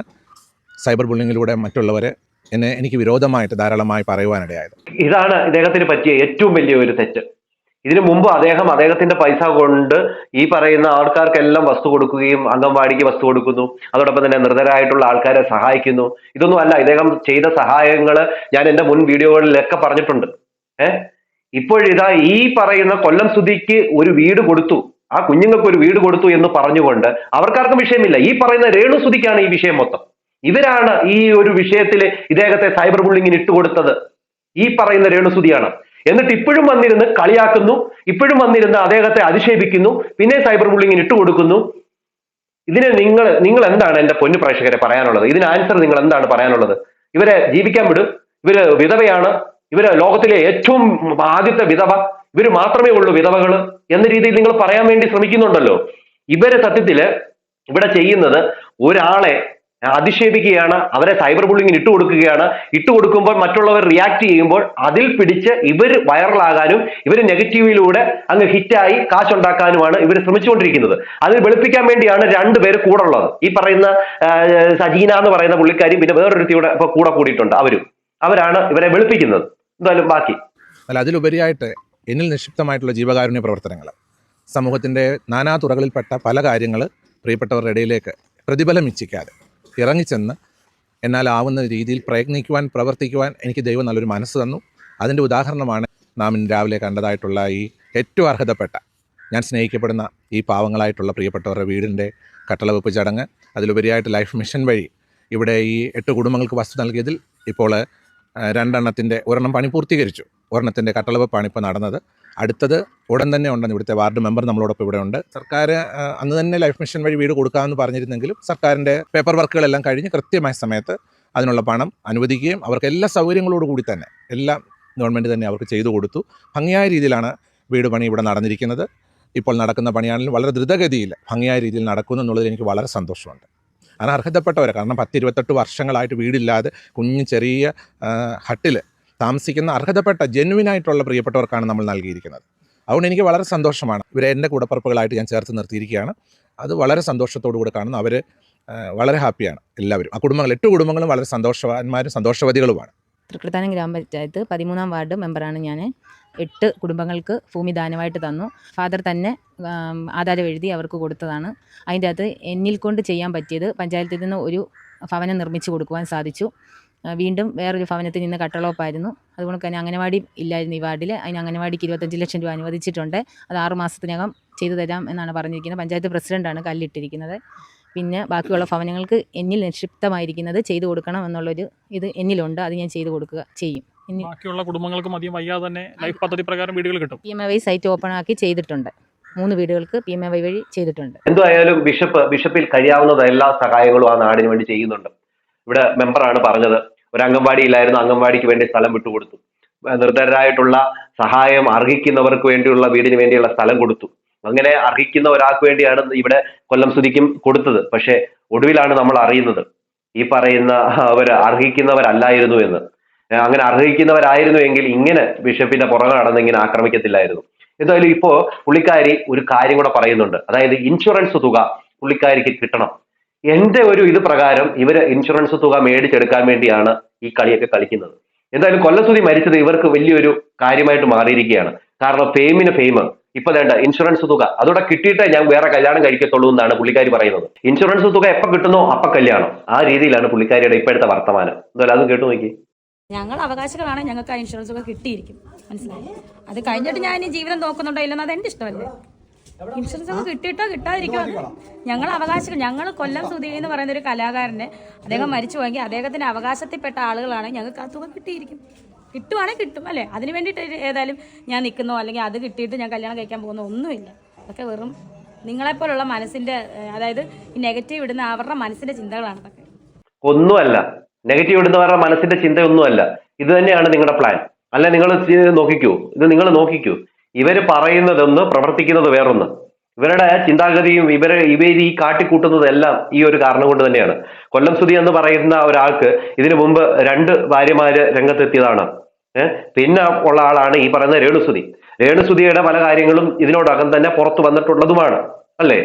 സൈബർ ബുള്ളിങ്ങിലൂടെ മറ്റുള്ളവരെ എന്നെ എനിക്ക് വിരോധമായിട്ട് ധാരാളമായി പറയുവാനിടയായത്. ഇതാണ് ഇദ്ദേഹത്തിന് പറ്റിയ ഏറ്റവും വലിയ ഒരു തെറ്റ്. ഇതിനു മുമ്പ് അദ്ദേഹം അദ്ദേഹത്തിന്റെ പൈസ കൊണ്ട് ഈ പറയുന്ന ആൾക്കാർക്കെല്ലാം വസ്തു കൊടുക്കുകയും അംഗൻവാടിക്ക് വസ്തു കൊടുക്കുന്നു. അതോടൊപ്പം തന്നെ നിർധരായിട്ടുള്ള ആൾക്കാരെ സഹായിക്കുന്നു. ഇതൊന്നും അല്ല ഇദ്ദേഹം ചെയ്ത സഹായങ്ങൾ ഞാൻ എന്റെ മുൻ വീഡിയോകളിലൊക്കെ പറഞ്ഞിട്ടുണ്ട്. ഏഹ് ഇപ്പോഴിതാ ഈ പറയുന്ന കൊല്ലം സ്തുതിക്ക് ഒരു വീട് കൊടുത്തു. ആ കുഞ്ഞുങ്ങൾക്ക് ഒരു വീട് കൊടുത്തു എന്ന് പറഞ്ഞുകൊണ്ട് അവർക്കാർക്കും വിഷയമില്ല. ഈ പറയുന്ന രേണു സ്തുതിക്കാണ് ഈ വിഷയം മൊത്തം. ഇവരാണ് ഈ ഒരു വിഷയത്തിൽ ഇദ്ദേഹത്തെ സൈബർ ബുള്ളിങ്ങിന് ഇട്ടുകൊടുത്തത്. ഈ പറയുന്ന രേണുസുതിയാണ് എന്നിട്ട് ഇപ്പോഴും വന്നിരുന്ന് കളിയാക്കുന്നു ഇപ്പോഴും വന്നിരുന്ന് അദ്ദേഹത്തെ അധിക്ഷേപിക്കുന്നു പിന്നെ സൈബർ ബുള്ളിങ്ങിന് ഇട്ട് കൊടുക്കുന്നു. ഇതിന് നിങ്ങൾ നിങ്ങൾ എന്താണ് എന്റെ പൊന്നു പ്രേക്ഷകരെ പറയാനുള്ളത്? ഇതിന് ആൻസർ നിങ്ങൾ എന്താണ് പറയാനുള്ളത്? ഇവരെ ജീവിക്കാൻ വിടും. ഇവർ വിധവയാണ്. ഇവർ ലോകത്തിലെ ഏറ്റവും ആദ്യത്തെ വിധവ. ഇവർ മാത്രമേ ഉള്ളൂ വിധവകൾ എന്ന രീതിയിൽ നിങ്ങൾ പറയാൻ വേണ്ടി ശ്രമിക്കുന്നുണ്ടല്ലോ. ഇവരെ സത്യത്തിൽ ഇവിടെ ചെയ്യുന്നത് ഒരാളെ അധിക്ഷേപിക്കുകയാണ്. അവരെ സൈബർ ബുള്ളിങ്ങിന് ഇട്ട് കൊടുക്കുകയാണ്. ഇട്ട് കൊടുക്കുമ്പോൾ മറ്റുള്ളവർ റിയാക്ട് ചെയ്യുമ്പോൾ അതിൽ പിടിച്ച് ഇവർ വൈറലാകാനും ഇവർ നെഗറ്റീവിലൂടെ അങ്ങ് ഹിറ്റായി കാശുണ്ടാക്കാനുമാണ് ഇവർ ശ്രമിച്ചുകൊണ്ടിരിക്കുന്നത്. അത് വെളുപ്പിക്കാൻ വേണ്ടിയാണ് രണ്ടുപേര് കൂടെ ഉള്ളത് ഈ പറയുന്ന സജീന എന്ന് പറയുന്ന പുള്ളിക്കാരി പിന്നെ വേറൊരുത്തിയുടെ ഇപ്പൊ കൂടെ കൂടിയിട്ടുണ്ട് അവരും. അവരാണ് ഇവരെ വെളുപ്പിക്കുന്നത്. എന്തായാലും ബാക്കി. അല്ല അതിലുപരിയായിട്ട് എന്നിൽ നിക്ഷിപ്തമായിട്ടുള്ള ജീവകാരുണ്യ പ്രവർത്തനങ്ങൾ. സമൂഹത്തിന്റെ നാനാ തുറകളിൽപ്പെട്ട പല കാര്യങ്ങൾ പ്രിയപ്പെട്ടവരുടെ ഇടയിലേക്ക് പ്രതിഫലം ഇച്ഛിക്കാതെ ഇറങ്ങിച്ചെന്ന് എന്നാലാവുന്ന രീതിയിൽ പ്രയത്നിക്കുവാൻ പ്രവർത്തിക്കുവാൻ എനിക്ക് ദൈവം നല്ലൊരു മനസ്സ് തന്നു. അതിന്റെ ഉദാഹരണമാണ് നാം ഇന്ന് രാവിലെ കണ്ടതായിട്ടുള്ള ഈ ഏറ്റവും അർഹതപ്പെട്ട ഞാൻ സ്നേഹിക്കപ്പെടുന്ന ഈ പാവങ്ങളായിട്ടുള്ള പ്രിയപ്പെട്ടവരുടെ വീടിന്റെ കട്ടളവെപ്പ് ചടങ്ങ് അതിലുപരിയായിട്ട് ലൈഫ് മിഷൻ വഴി ഇവിടെ ഈ എട്ട് കുടുംബങ്ങൾക്ക് വസ്തു നൽകിയതിൽ ഇപ്പോൾ രണ്ടെണ്ണത്തിന്റെ ഒരെണ്ണം പണി പൂർത്തീകരിച്ചു. ഒരെണ്ണത്തിന്റെ കട്ടളവെപ്പാണ് ഇപ്പോൾ നടന്നത്. അടുത്തത് ഉടൻ തന്നെ ഉണ്ടെന്ന് ഇവിടുത്തെ വാർഡ് മെമ്പർ നമ്മളോടൊപ്പം ഇവിടെ ഉണ്ട്. സർക്കാർ അന്ന് തന്നെ ലൈഫ് മിഷൻ വഴി വീട് കൊടുക്കാമെന്ന് പറഞ്ഞിരുന്നെങ്കിലും സർക്കാരിന്റെ പേപ്പർ വർക്കുകളെല്ലാം കഴിഞ്ഞ് കൃത്യമായ സമയത്ത് അതിനുള്ള പണം അനുവദിക്കുകയും അവർക്ക് എല്ലാ സൗകര്യങ്ങളോടു കൂടി തന്നെ എല്ലാം ഗവൺമെന്റ് തന്നെ അവർക്ക് ചെയ്തു കൊടുത്തു. ഭംഗിയായ രീതിയിലാണ് വീട് പണി ഇവിടെ നടന്നിരിക്കുന്നത്. ഇപ്പോൾ നടക്കുന്ന പണിയാണെങ്കിലും വളരെ ദ്രുതഗതിയിൽ ഭംഗിയായ രീതിയിൽ നടക്കുന്നു എന്നുള്ളതിൽ എനിക്ക് വളരെ സന്തോഷമുണ്ട്. അനർഹതപ്പെട്ടവരെ കാരണം പത്തിരുപത്തെട്ട് വർഷങ്ങളായിട്ട് വീടില്ലാതെ കുഞ്ഞു ചെറിയ ഹട്ടിൽ താമസിക്കുന്ന അർഹതപ്പെട്ട ജെന്വിനായിട്ടുള്ള പ്രിയപ്പെട്ടവർക്കാണ് നമ്മൾ നൽകിയിരിക്കുന്നത്. അതുകൊണ്ട് എനിക്ക് വളരെ സന്തോഷമാണ്. ഇവരെ എന്റെ കൂടപ്പറപ്പുകളായിട്ട് ഞാൻ ചേർത്ത് നിർത്തിയിരിക്കുകയാണ്. അത് വളരെ സന്തോഷത്തോടു കൂടെ കാണുന്നു. അവർ വളരെ ഹാപ്പിയാണ് എല്ലാവരും. ആ കുടുംബങ്ങൾ എട്ട് കുടുംബങ്ങളും വളരെ സന്തോഷവാന്മാരും സന്തോഷവതികളുമാണ്. തൃക്കൃത്താനം ഗ്രാമപഞ്ചായത്ത് പതിമൂന്നാം വാർഡ് മെമ്പറാണ് ഞാൻ എട്ട് കുടുംബങ്ങൾക്ക് ഭൂമി ദാനമായിട്ട് തന്നു. ഫാദർ തന്നെ ആധാരം എഴുതി അവർക്ക് കൊടുത്തതാണ്. അതിന്റെ അകത്ത് എന്നിൽ കൊണ്ട് ചെയ്യാൻ പറ്റിയത് പഞ്ചായത്തിൽ നിന്ന് ഒരു ഭവനം നിർമ്മിച്ചു കൊടുക്കുവാൻ സാധിച്ചു. വീണ്ടും വേറൊരു ഭവനത്തിൽ നിന്ന് കട്ടളോപ്പായിരുന്നു അതുകൊണ്ട് തന്നെ അംഗനവാടി ഇല്ലായിരുന്നു ഈ വാർഡിൽ അതിന് അംഗനവാടിക്ക് ഇരുപത്തഞ്ച് ലക്ഷം രൂപ അനുവദിച്ചിട്ടുണ്ട്. അത് ആറ് മാസത്തിനകം ചെയ്തു തരാം എന്നാണ് പറഞ്ഞിരിക്കുന്നത്. പഞ്ചായത്ത് പ്രസിഡന്റാണ് കല്ലിട്ടിരിക്കുന്നത്. പിന്നെ ബാക്കിയുള്ള ഭവനങ്ങൾക്ക് എന്നിൽ നിക്ഷിപ്തമായിരിക്കുന്നത് ചെയ്തു കൊടുക്കണം എന്നുള്ളൊരു ഇത് എന്നിലുണ്ട്. അത് ഞാൻ ചെയ്തു കൊടുക്കുക ചെയ്യും. ഇനി ബാക്കിയുള്ള കുടുംബങ്ങൾക്ക് വയ്യാതെ തന്നെ ലൈഫ് പദ്ധതി പ്രകാരം വീടുകൾ കിട്ടും. P M A Y site open ആക്കി ചെയ്തിട്ടുണ്ട്. മൂന്ന് വീടുകൾക്ക് പി എം എ വൈ വഴി ചെയ്തിട്ടുണ്ട്. എന്തായാലും ബിഷപ്പ് ബിഷപ്പിൽ കഴിയാവുന്നത് എല്ലാ സഹായങ്ങളും ആ നാടിന് വേണ്ടി ചെയ്യുന്നുണ്ട്. ഇവിടെ മെമ്പറാണ് പറഞ്ഞത്. ഒരു അംഗൻവാടി ഇല്ലായിരുന്നു അംഗൻവാടിക്ക് വേണ്ടി സ്ഥലം വിട്ടുകൊടുത്തു. കൊടുത്തു നിർധനരായിട്ടുള്ള സഹായം അർഹിക്കുന്നവർക്ക് വേണ്ടിയുള്ള വീടിന് വേണ്ടിയുള്ള സ്ഥലം കൊടുത്തു. അങ്ങനെ അർഹിക്കുന്ന ഒരാൾക്ക് വേണ്ടിയാണ് ഇവിടെ കൊല്ലം സ്തുതിക്കും കൊടുത്തത്. പക്ഷെ ഒടുവിലാണ് നമ്മൾ അറിയുന്നത് ഈ പറയുന്ന അവർ അർഹിക്കുന്നവരല്ലായിരുന്നു എന്ന്. അങ്ങനെ അർഹിക്കുന്നവരായിരുന്നു എങ്കിൽ ഇങ്ങനെ ബിഷപ്പിന്റെ പുറകെ നടന്ന് ഇങ്ങനെ ആക്രമിക്കത്തില്ലായിരുന്നു. എന്തായാലും ഇപ്പോ പുള്ളിക്കാരി ഒരു കാര്യം കൂടെ പറയുന്നുണ്ട്. അതായത് ഇൻഷുറൻസ് തുക പുള്ളിക്കാരിക്ക് കിട്ടണം. എന്റെ ഒരു ഇത് പ്രകാരം ഇവർ ഇൻഷുറൻസ് തുക മേടിച്ചെടുക്കാൻ വേണ്ടിയാണ് ഈ കളിയൊക്കെ കളിക്കുന്നത്. എന്തായാലും കൊല്ലസുതി മരിച്ചത് ഇവർക്ക് വലിയൊരു കാര്യമായിട്ട് മാറിയിരിക്കുകയാണ്. കാരണം ഫെയിമിന് ഫെയിം. ഇപ്പൊ വേണ്ട ഇൻഷുറൻസ് തുക. അതോടെ കിട്ടിയിട്ടേ ഞാൻ വേറെ കല്യാണം കഴിക്കത്തുള്ളൂ എന്നാണ് പുള്ളിക്കാരി പറയുന്നത്. ഇൻഷുറൻസ് തുക എപ്പോ കിട്ടുന്നോ അപ്പൊ കല്യാണം. ആ രീതിയിലാണ് പുള്ളിക്കാരിയുടെ ഇപ്പോഴത്തെ വർത്തമാനം. എന്തായാലും അത് കേട്ടു നോക്കി. ഞങ്ങൾ അവകാശികളാണ് ഞങ്ങൾക്ക് ആ ഇൻഷുറൻസ് ഒക്കെ കിട്ടിയിരിക്കും. മനസ്സിലായി? അത് കഴിഞ്ഞിട്ട് ഞാൻ ഇനി ജീവിതം നോക്കുന്നുണ്ടോ ഇല്ലെന്ന് അത് എന്റെ ഇഷ്ടമല്ലേ? ഇൻഷുറൻസ് ഒക്കെ കിട്ടിയിട്ടോ കിട്ടാതിരിക്കോ? ഞങ്ങൾ അവകാശം ഞങ്ങൾ കൊല്ലം സുധീർ എന്ന് പറയുന്ന ഒരു കലാകാരന് അദ്ദേഹം മരിച്ചു പോയെങ്കിൽ അദ്ദേഹത്തിന്റെ അവകാശത്തിൽപ്പെട്ട ആളുകളാണ് ഞങ്ങൾക്ക് ആ തുക കിട്ടിയിരിക്കും. കിട്ടുവാണെങ്കിൽ കിട്ടും അല്ലേ? അതിന് വേണ്ടിയിട്ട് ഏതായാലും ഞാൻ നിൽക്കുന്നോ അല്ലെങ്കിൽ അത് കിട്ടിയിട്ട് ഞാൻ കല്യാണം കഴിക്കാൻ പോകുന്നോ ഒന്നുമില്ല. അതൊക്കെ വെറും നിങ്ങളെപ്പോലുള്ള മനസ്സിന്റെ അതായത് ഈ നെഗറ്റീവ് ഇടുന്ന അവരുടെ മനസ്സിന്റെ ചിന്തകളാണ് അതൊക്കെ. ഒന്നുമല്ല. നെഗറ്റീവ് ഇടുന്നവരുടെ മനസ്സിന്റെ ചിന്തയൊന്നുമല്ല. ഇത് തന്നെയാണ് നിങ്ങളുടെ പ്ലാൻ. അല്ല നിങ്ങൾ നോക്കിക്കൂ. ഇത് നിങ്ങൾ നോക്കിക്കൂ. ഇവർ പറയുന്നതൊന്ന് പ്രവർത്തിക്കുന്നത് വേറൊന്ന്. ഇവരുടെ ചിന്താഗതിയും ഇവരെ ഇവർ ഈ കാട്ടിക്കൂട്ടുന്നതെല്ലാം ഈ ഒരു കാരണം കൊണ്ട് തന്നെയാണ്. കൊല്ലം സുധി എന്ന് പറയുന്ന ഒരാൾക്ക് ഇതിനു മുമ്പ് രണ്ട് ഭാര്യമാര് രംഗത്തെത്തിയതാണ്. പിന്നെ ഉള്ള ആളാണ് ഈ പറയുന്ന രേണുസുതി രേണുസുതിയുടെ പല കാര്യങ്ങളും ഇതിനോടകം തന്നെ പുറത്തു വന്നിട്ടുള്ളതുമാണ്. അല്ലേ?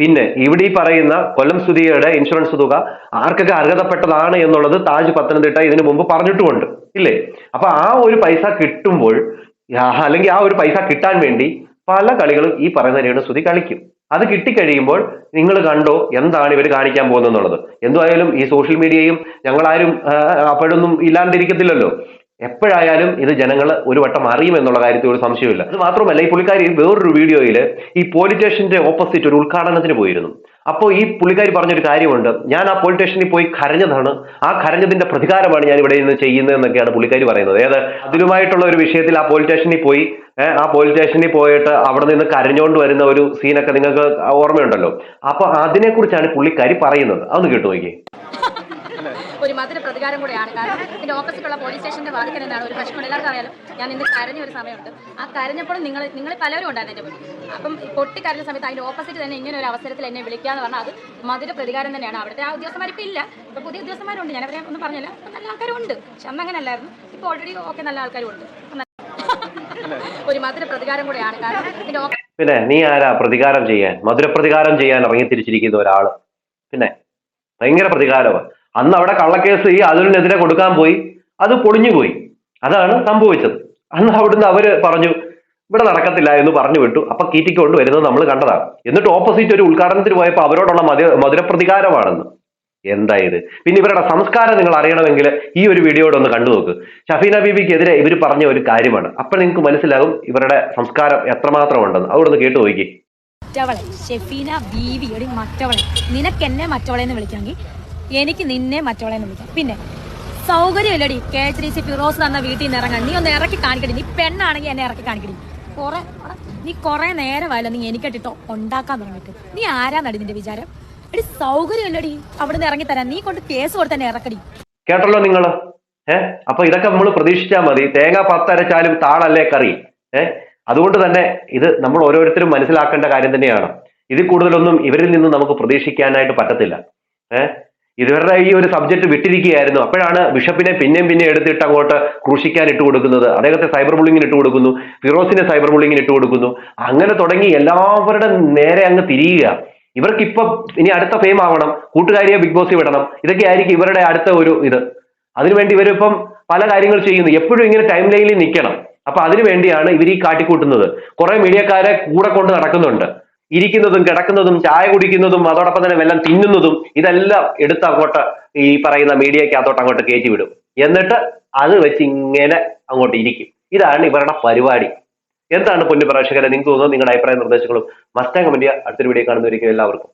പിന്നെ ഇവിടെ ഈ പറയുന്ന കൊല്ലം സുധിയുടെ ഇൻഷുറൻസ് തുക ആർക്കൊക്കെ അർഹതപ്പെട്ടതാണ് എന്നുള്ളത് താജ് പത്തനംതിട്ട ഇതിനു മുമ്പ് പറഞ്ഞിട്ടുമുണ്ട്. ഇല്ലേ? അപ്പൊ ആ ഒരു പൈസ കിട്ടുമ്പോൾ അല്ലെങ്കിൽ ആ ഒരു പൈസ കിട്ടാൻ വേണ്ടി പല കളികളും ഈ പറയുന്ന രേണുസുതി കളിക്കും. അത് കിട്ടിക്കഴിയുമ്പോൾ നിങ്ങൾ കണ്ടോ എന്താണ് ഇവർ കാണിക്കാൻ പോകുന്നത് എന്തായാലും ഈ സോഷ്യൽ മീഡിയയും ഞങ്ങളാരും അപ്പോഴൊന്നും ഇല്ലാണ്ടിരിക്കത്തില്ലല്ലോ. എപ്പോഴായാലും ഇത് ജനങ്ങൾ ഒരു വട്ടം അറിയുമെന്നുള്ള കാര്യത്തിൽ ഒരു സംശയമില്ല അത് മാത്രമല്ല ഈ പുള്ളിക്കാരി വേറൊരു വീഡിയോയിൽ ഈ പോലീസ് സ്റ്റേഷന്റെ ഓപ്പോസിറ്റ് ഒരു ഉദ്ഘാടനത്തിന് പോയിരുന്നു. അപ്പോൾ ഈ പുള്ളിക്കാരി പറഞ്ഞൊരു കാര്യമുണ്ട്. ഞാൻ ആ പോലീസ് സ്റ്റേഷനിൽ പോയി കരഞ്ഞതാണ്. ആ കരഞ്ഞതിന്റെ പ്രതികാരമാണ് ഞാൻ ഇവിടെ നിന്ന് ചെയ്യുന്നത് എന്നൊക്കെയാണ് പുള്ളിക്കാരി പറയുന്നത്. ഏത്? അതിലുമായിട്ടുള്ള ഒരു വിഷയത്തിൽ ആ പോലീസ് സ്റ്റേഷനിൽ പോയി ആ പോലീസ് സ്റ്റേഷനിൽ പോയിട്ട് അവിടെ നിന്ന് കരഞ്ഞുകൊണ്ട് വരുന്ന ഒരു സീനൊക്കെ നിങ്ങൾക്ക് ഓർമ്മയുണ്ടല്ലോ. അപ്പൊ അതിനെക്കുറിച്ചാണ് പുള്ളിക്കാരി പറയുന്നത്. അതൊന്ന് കേട്ടു നോക്കി ഒരു മധുര പ്രതികാരം കൂടെയാണ്. കാരണം ഇതിന്റെ ഓപ്പോസിറ്റുള്ള പോലീസ് സ്റ്റേഷന്റെ വാതിക്കൽ എന്നാണ് ഒരു പ്രശ്നം എല്ലാവർക്കും അറിയാലോ ഞാൻ ഇന്ന് കരഞ്ഞ ഒരു സമയമുണ്ട്. ആ കരഞ്ഞപ്പോൾ നിങ്ങൾ നിങ്ങൾ പലരും ഉണ്ടായിരുന്നു എന്റെ മുന്നിൽ. അപ്പം പൊട്ടി കരഞ്ഞ സമയത്ത് അതിന്റെ ഓപ്പോസിറ്റ് തന്നെ ഇങ്ങനെ ഒരു അവസരത്തിൽ എന്നെ വിളിക്കുക വിളിക്കാന്ന് പറഞ്ഞാൽ അത് മധുര പ്രതികാരം തന്നെയാണ്. അവിടുത്തെ ആ ഉദ്യോഗസ്ഥന്മാർ ഇപ്പം ഇല്ല. ഇപ്പൊ പുതിയ ഉദ്യോഗസ്ഥന്മാരുണ്ട്. ഞാൻ അവരെ ഒന്നും പറഞ്ഞില്ല. നല്ല ആൾക്കാരും ഉണ്ട് പക്ഷെ അന്ന് അങ്ങനെ അല്ലായിരുന്നു. ഇപ്പോൾ ഓൾറെഡി ഓക്കെ നല്ല ആൾക്കാരും ഉണ്ട് ഒരു മധുര പ്രതികാരം കൂടെയാണ്. കാരണം പിന്നെ നീ ആരാ? പ്രതികാരം ചെയ്യാൻ. മധുര പ്രതികാരം ചെയ്യാൻ ഇറങ്ങിത്തിരിച്ചിരിക്കുന്ന ഒരാൾ. പിന്നെ ഭയങ്കര പ്രതികാരമാണ് അന്ന് അവിടെ കള്ളക്കേസ് ഈ അതിലിനെതിരെ കൊടുക്കാൻ പോയി. അത് പൊളിഞ്ഞു പോയി. അതാണ് സംഭവിച്ചത്. അന്ന് അവിടുന്ന് അവർ പറഞ്ഞു ഇവിടെ നടക്കത്തില്ല എന്ന് പറഞ്ഞു വിട്ടു. അപ്പൊ കീറ്റിക്കൊണ്ട് വരുന്നത് നമ്മൾ കണ്ടതാണ്. എന്നിട്ട് ഓപ്പോസിറ്റ് ഒരു ഉദ്ഘാടനത്തിന് പോയപ്പോൾ അവരോടുള്ള മധുര മധുരപ്രതികാരമാണെന്ന്. എന്താ ഇത്? പിന്നെ ഇവരുടെ സംസ്കാരം നിങ്ങൾ അറിയണമെങ്കിൽ ഈ ഒരു വീഡിയോയുടെ ഒന്ന് കണ്ടു നോക്ക്. ഷഫീന ബീബിക്കെതിരെ ഇവർ പറഞ്ഞ ഒരു കാര്യമാണ്. അപ്പൊ നിങ്ങൾക്ക് മനസ്സിലാകും ഇവരുടെ സംസ്കാരം എത്രമാത്രം ഉണ്ടെന്ന് അവിടെ ഒന്ന് കേട്ടു നോക്കി. ഷെഫീന ബീവി മറ്റവളെ. നിനക്ക് എന്നെ മറ്റവളെ എന്ന് എനിക്ക് നിന്നെ മറ്റോളെ വിളിക്കാം. പിന്നെ സൗകര്യമില്ലടി. കെ ത്രീ സി ഫിറോസ് തന്ന വീട്ടിൽ നിന്ന് ഇറങ്ങാൻ. നീ ഒന്ന് ഇറക്കി കാണിക്കടി. നീ പെണ്ണാണെങ്കിൽ എന്നെ ഇറക്കി കാണിക്കടി. കുറെ നീ കുറെ നേരമായല്ലോ നീ എനിക്കിട്ടോ ഉണ്ടാക്കാൻ തുടങ്ങിയിട്ട്. നീ ആരാന്നടി നിന്റെ വിചാരം? എടി സൗകര്യമില്ലടി. അവിടുന്ന് ഇറങ്ങി തരാൻ. നീ കൊണ്ട് കേസ് കൊടുത്തന്നെ ഇറക്കടി. കേട്ടല്ലോ നിങ്ങൾ ഏഹ് അപ്പൊ ഇതൊക്കെ നമ്മൾ പ്രതീക്ഷിച്ചാൽ മതി. തേങ്ങ പത്തരച്ചാലും താളല്ലേ കറി. ഏഹ് അതുകൊണ്ട് തന്നെ ഇത് നമ്മൾ ഓരോരുത്തരും മനസ്സിലാക്കേണ്ട കാര്യം തന്നെയാണ്. ഇതിൽ കൂടുതലൊന്നും ഇവരിൽ നിന്നും നമുക്ക് പ്രതീക്ഷിക്കാനായിട്ട് പറ്റത്തില്ല. ഏഹ് ഇവരുടെ ഈ ഒരു സബ്ജക്ട് വിട്ടിരിക്കുകയായിരുന്നു. അപ്പോഴാണ് ബിഷപ്പിനെ പിന്നെയും പിന്നെ എടുത്തിട്ട് അങ്ങോട്ട് ക്രൂശിക്കാൻ ഇട്ട് കൊടുക്കുന്നത്. അദ്ദേഹത്തെ സൈബർ ബുള്ളിങ്ങിന് ഇട്ട് കൊടുക്കുന്നു. ഫിറോസിനെ സൈബർ ബുള്ളിങ്ങിന് ഇട്ട് കൊടുക്കുന്നു. അങ്ങനെ തുടങ്ങി എല്ലാവരുടെ നേരെ അങ്ങ് തിരിയുക. ഇവർക്കിപ്പം ഇനി അടുത്ത ഫെയിം ആവണം. കൂട്ടുകാരിയെ ബിഗ് ബോസിൽ വിടണം. ഇതൊക്കെ ആയിരിക്കും ഇവരുടെ അടുത്ത ഒരു ഇത്. അതിനുവേണ്ടി ഇവരിപ്പം പല കാര്യങ്ങൾ ചെയ്യുന്നു. എപ്പോഴും ഇങ്ങനെ ടൈം ലൈനിൽ നിൽക്കണം. അപ്പൊ അതിനു വേണ്ടിയാണ് ഇവർ ഈ കാട്ടിക്കൂട്ടുന്നത്. കുറെ മീഡിയക്കാരെ കൂടെ കൊണ്ട് നടക്കുന്നുണ്ട്. ഇരിക്കുന്നതും കിടക്കുന്നതും ചായ കുടിക്കുന്നതും അതോടൊപ്പം തന്നെ വെല്ലം തിന്നുന്നതും ഇതെല്ലാം എടുത്ത് അങ്ങോട്ട് ഈ പറയുന്ന മീഡിയക്കകത്തോട്ട് അങ്ങോട്ട് കയറ്റി വിടും എന്നിട്ട് അത് വെച്ച് ഇങ്ങനെ അങ്ങോട്ട് ഇരിക്കും. ഇതാണ് ഇവരുടെ പരിപാടി. എന്താണ് പൊന്നു പ്രേക്ഷകരെ നിങ്ങൾക്ക് തോന്നുന്നത് നിങ്ങളുടെ അഭിപ്രായ നിർദ്ദേശങ്ങളും? മസ്റ്റാങ് കമന്റ് അടുത്തൊരു വീഡിയോ കാണുന്നവരിക്കും എല്ലാവർക്കും.